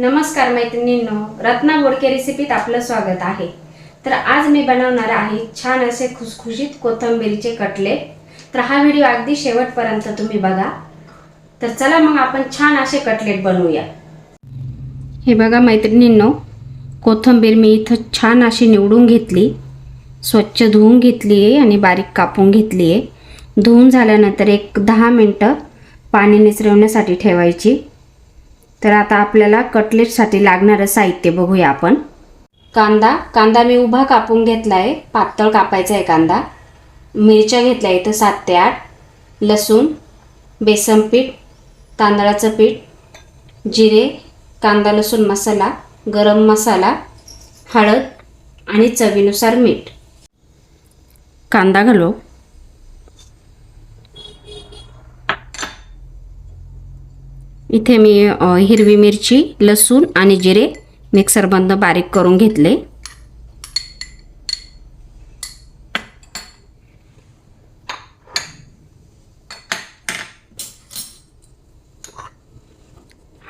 नमस्कार मैत्रिणींनो रत्ना बोडके रेसिपीत आपलं स्वागत आहे. तर आज मी बनवणार आहे छान असे खुसखुशीत कोथंबीरीचे कटले. तर हा व्हिडिओ अगदी शेवटपर्यंत तुम्ही बघा. तर चला मग आपण छान असे कटलेट बनवूया. हे बघा मैत्रिणींनो कोथिंबीर मी इथं छान अशी निवडून घेतली. स्वच्छ धुवून घेतली आहे आणि बारीक कापून घेतली आहे धुवून झाल्यानंतर एक दहा मिनटं पाणी निचरवण्यासाठी ठेवायची. तर आता आपल्याला कटलेटसाठी लागणारं साहित्य बघूया आपण. कांदा कांदा मी उभा कापून घेतला आहे पातळ कापायचा आहे कांदा. मिरच्या घेतल्या इथं सात ते आठ. लसूण बेसन पीठ तांदळाचं पीठ जिरे कांदा लसूण मसाला गरम मसाला हळद आणि चवीनुसार मीठ. कांदा घालू. इथे मी हिरवी मिरची लसूण आणि जिरे मिक्सर बंद बारीक करून घेतले.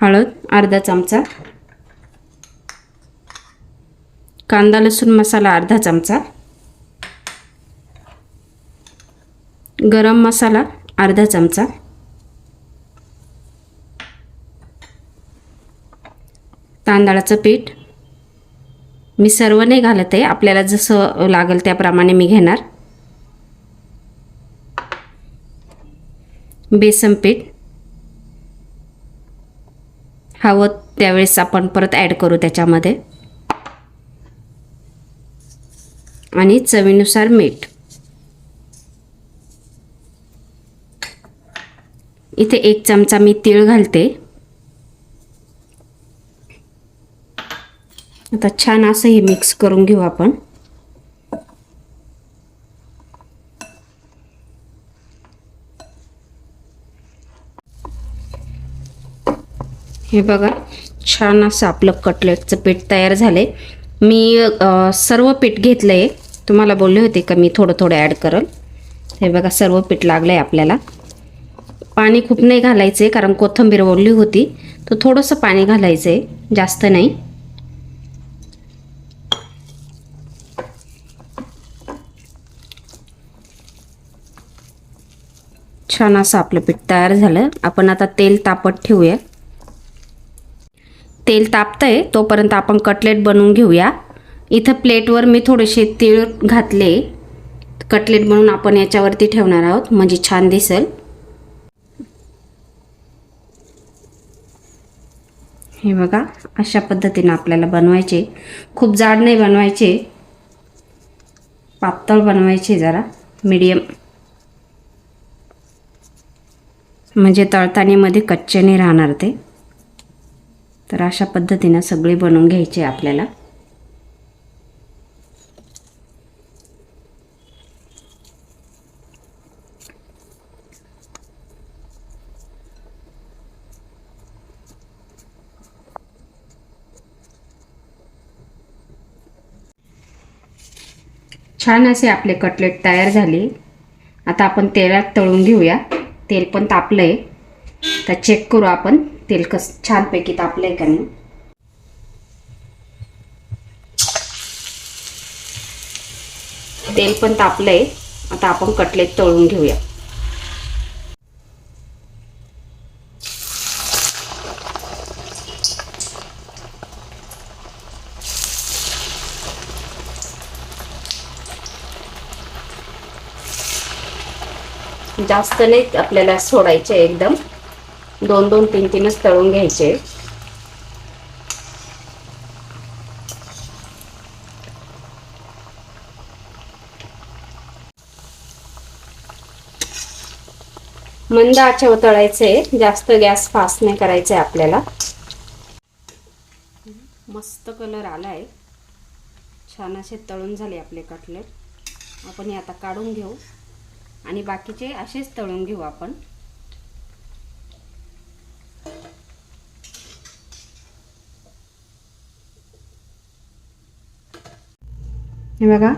हळद अर्धा चमचा. कांदा लसूण मसाला अर्धा चमचा. गरम मसाला अर्धा चमचा. तांदळाचं पीठ. मी सर्व नाही घालत आहे. आपल्याला जसं लागेल त्याप्रमाणे मी घेणार. बेसन पीठ. हवं त्यावेळेस आपण परत ॲड करू त्याच्यामध्ये. आणि चवीनुसार मीठ. इथे एक चमचा मी तीळ घालते. आता छान असं हे मिक्स करून घेऊ आपण. हे बघा छान असं आपलं कटलेटचं पीठ तयार झाले मी सर्व पीठ घेतलं आहे तुम्हाला बोलले होते का मी थोडं थोडं ॲड करल? हे बघा सर्व पीठ लागलं आहे आपल्याला. पाणी खूप नाही घालायचं आहे कारण कोथिंबीर ओढली होती. तर थोडंसं पाणी घालायचं आहे जास्त नाही. छान असं आपलं पीठ तयार झालं. आपण आता तेल तापत ठेवूया. तेल तापतंय तोपर्यंत आपण कटलेट बनवून घेऊया. इथं प्लेटवर मी थोडेसे तीळ घातले. कटलेट बनवून आपण याच्यावरती ठेवणार आहोत म्हणजे छान दिसेल. हे बघा अशा पद्धतीनं आपल्याला बनवायचे. खूप जाड नाही बनवायचे. पातळ बनवायचे जरा मीडियम. म्हणजे तळतानीमध्ये कच्चे नाही राहणार ते. तर अशा पद्धतीनं सगळे बनवून घ्यायचे आपल्याला. छान असे आपले कटलेट तयार झाले. आता आपण तेलात तळून घेऊया. तेल पण तापलं आहे तर चेक करू आपण. तेल कस छानपैकी तापलं आहे का नाही. तेल पण तापलं आहे आता आपण कटलेट तळून घेऊया. जास्त नाही आपल्याला सोडायचे एकदम. दोन दोन तीन तीनच तळून घ्यायचे. मंद आचव तळायचे जास्त गॅस फास्ट नाही करायचे आपल्याला. मस्त कलर आलाय. छान असे तळून झाले आपले कटलेट. आपण हे आता काढून घेऊ. आणि बाकीचे असेच तळून घेऊ आपण. हे बघा.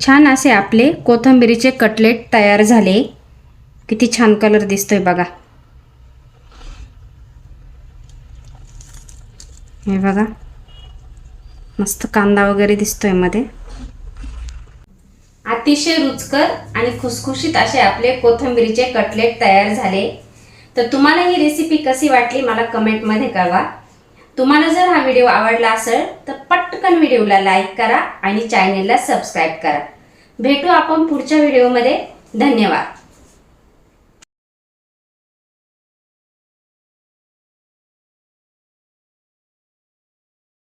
छान असे आपले कोथिंबिरीचे कटलेट तयार झाले. किती छान कलर दिसतोय बघा. हे बघा. मस्त कांदा वगैरे दिसतोयमध्ये. अतिशय रुचकर आणि खुसखुशीत असे आपले कोथिंबीरीचे कटलेट तयार झाले. तर तुम्हाला ही रेसिपी कशी वाटली मला कमेंटमध्ये कळवा. तुम्हाला जर हा व्हिडिओ आवडला असेल तर पटकन व्हिडिओला लाईक करा आणि चॅनेलला सबस्क्राईब करा. भेटू आपण पुढच्या व्हिडिओमध्ये धन्यवाद.